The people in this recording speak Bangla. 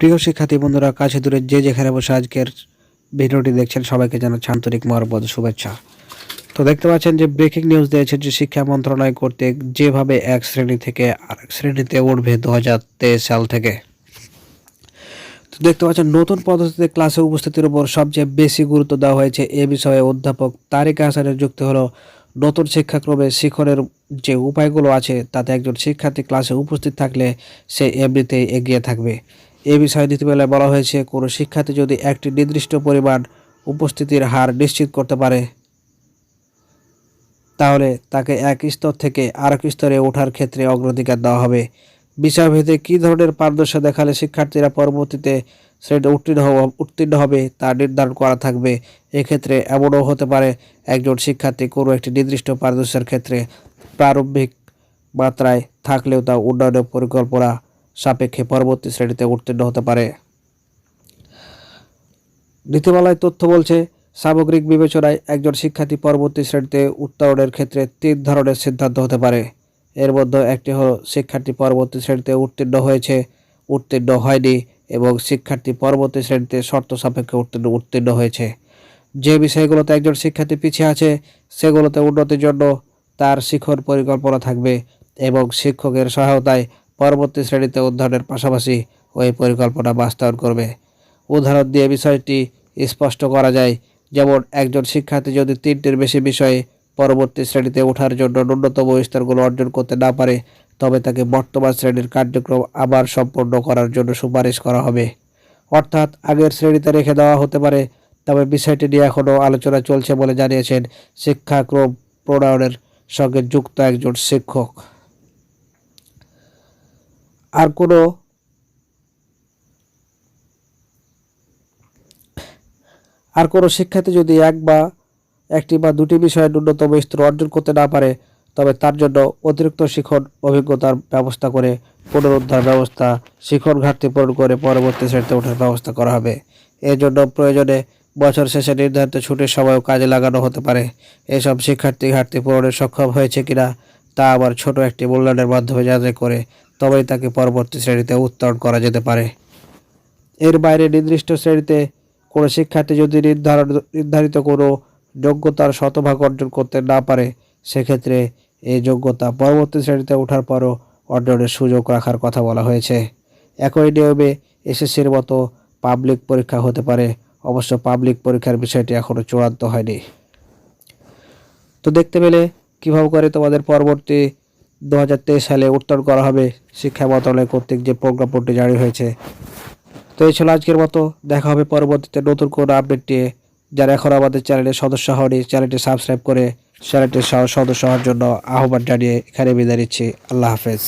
প্রিয় শিক্ষার্থী বন্ধুরা, কাছে দূরে যে যেখানে বসে আজকের ভিডিওটি দেখছেন, সবাইকে জানাচ্ছি আন্তরিক মহরবদ শুভেচ্ছা। তো দেখতে পাচ্ছেন যে ব্রেকিং নিউজ দিয়েছে যে শিক্ষা মন্ত্রণালয় কর্তৃক যেভাবে এক শ্রেণি থেকে আরেক শ্রেণীতে উঠবে দু সাল থেকে। তো দেখতে পাচ্ছেন, নতুন পদ্ধতিতে ক্লাসে উপস্থিতির উপর সবচেয়ে বেশি গুরুত্ব দেওয়া হয়েছে। এ বিষয়ে অধ্যাপক তারিক হাসানের যুক্তি হলো, নতুন শিক্ষাক্রমে শিখনের যে উপায়গুলো আছে, তাতে একজন শিক্ষার্থী ক্লাসে উপস্থিত থাকলে সে এমনিতেই এগিয়ে থাকবে। এ বিষয়ে নীতিবেলায় বলা হয়েছে, কোনো শিক্ষার্থী যদি একটি নির্দিষ্ট পরিমাণ উপস্থিতির হার নিশ্চিত করতে পারে, তাহলে তাকে এক স্তর থেকে আরেক স্তরে ওঠার ক্ষেত্রে অগ্রাধিকার দেওয়া হবে। বিষয়ভেদে কী ধরনের পারদর্শ দেখালে শিক্ষার্থীরা পরবর্তীতে শ্রেণি উত্তীর্ণ উত্তীর্ণ হবে তা নির্ধারণ করা থাকবে। এক্ষেত্রে এমনও হতে পারে, একজন শিক্ষার্থী কোনো একটি নির্দিষ্ট পারদর্শের ক্ষেত্রে প্রারম্ভিক মাত্রায় থাকলেও তা উন্নয়নের পরিকল্পনা সাপেক্ষে পরবর্তী শ্রেণীতে উত্তীর্ণ হতে পারে। নীতিমালায় তথ্য বলছে, সামগ্রিক বিবেচনায় একজন শিক্ষার্থী পরবর্তী শ্রেণীতে উত্তরণের ক্ষেত্রে তিন ধরনের সিদ্ধান্ত হতে পারে। এর মধ্যে একটি হলো, শিক্ষার্থী পরবর্তী শ্রেণীতে উত্তীর্ণ হয়েছে, উত্তীর্ণ হয়নি এবং শিক্ষার্থী পরবর্তী শ্রেণীতে শর্ত সাপেক্ষে উত্তীর্ণ উত্তীর্ণ হয়েছে। যে বিষয়গুলোতে একজন শিক্ষার্থী পিছিয়ে আছে, সেগুলোতে উন্নতির জন্য তার শিক্ষণ পরিকল্পনা থাকবে এবং শিক্ষকের সহায়তায় পরবর্তী শ্রেণীতে অধ্যয়নের পাশাপাশি ওই পরিকল্পনা বাস্তবায়ন করবে। উদাহরণ দিয়ে বিষয়টি স্পষ্ট করা যায়। যেমন, একজন শিক্ষার্থী যদি তিনটির বেশি বিষয়ে পরবর্তী শ্রেণীতে ওঠার জন্য ন্যূনতম স্তরগুলো অর্জন করতে না পারে, তবে তাকে বর্তমান শ্রেণির কার্যক্রম আবার সম্পন্ন করার জন্য সুপারিশ করা হবে। অর্থাৎ, আগের শ্রেণীতে রেখে দেওয়া হতে পারে, তবে বিষয়টি নিয়ে এখনও আলোচনা চলছে বলে জানিয়েছেন শিক্ষাক্রম প্রণয়নের সঙ্গে যুক্ত একজন শিক্ষক। আর কোনো আর কোনো শিক্ষার্থী যদি এক বা একটি বা দুটি বিষয়ে ন্যূনতম স্তর অর্জন করতে না পারে, তবে তার জন্য অতিরিক্ত শিখন অভিজ্ঞতার ব্যবস্থা করে পুনরুদ্ধার ব্যবস্থা শিখন ঘাটতি পূরণ করে পরবর্তী শ্রেণীতে ওঠার ব্যবস্থা করা হবে। এর জন্য প্রয়োজনে বছর শেষে নির্ধারিত ছুটির সময়ও কাজে লাগানো হতে পারে। এসব শিক্ষার্থী ঘাটতি পূরণে সক্ষম হয়েছে কিনা, তা আবার ছোট একটি মূল্যায়নের মাধ্যমে যাচাই করে তবেই তাকে পরবর্তী শ্রেণীতে উত্তরণ করা যেতে পারে। এর বাইরে নির্দিষ্ট শ্রেণীতে কোনো শিক্ষার্থী যদি নির্ধারণ, নির্ধারিত কোনো যোগ্যতার শতভাগ অর্জন করতে না পারে, সেক্ষেত্রে এই যোগ্যতা পরবর্তী শ্রেণীতে ওঠার পরও অর্জনের সুযোগ রাখার কথা বলা হয়েছে। একই নিয়মে এসএসসির মতো পাবলিক পরীক্ষা হতে পারে। অবশ্য পাবলিক পরীক্ষার বিষয়টি এখনও চূড়ান্ত হয়নি। তো দেখতে পেলে কীভাবে করে তোমাদের পরবর্তী দু হাজার তেইশ সালে উত্তর করা হবে শিক্ষা মন্ত্রণালয় কর্তৃক যে প্রজ্ঞাপনটি জারি হয়েছে। তো এই ছিল আজকের মতো। দেখা হবে পরবর্তীতে নতুন কোনো আপডেট নিয়ে। যারা এখন আমাদের চ্যানেলের সদস্য হয়নি, চ্যানেলটি সাবস্ক্রাইব করে চ্যানেলটির সদস্য হওয়ার জন্য আহ্বান জানিয়ে এখানে বিদায় নিচ্ছি। আল্লাহ হাফেজ।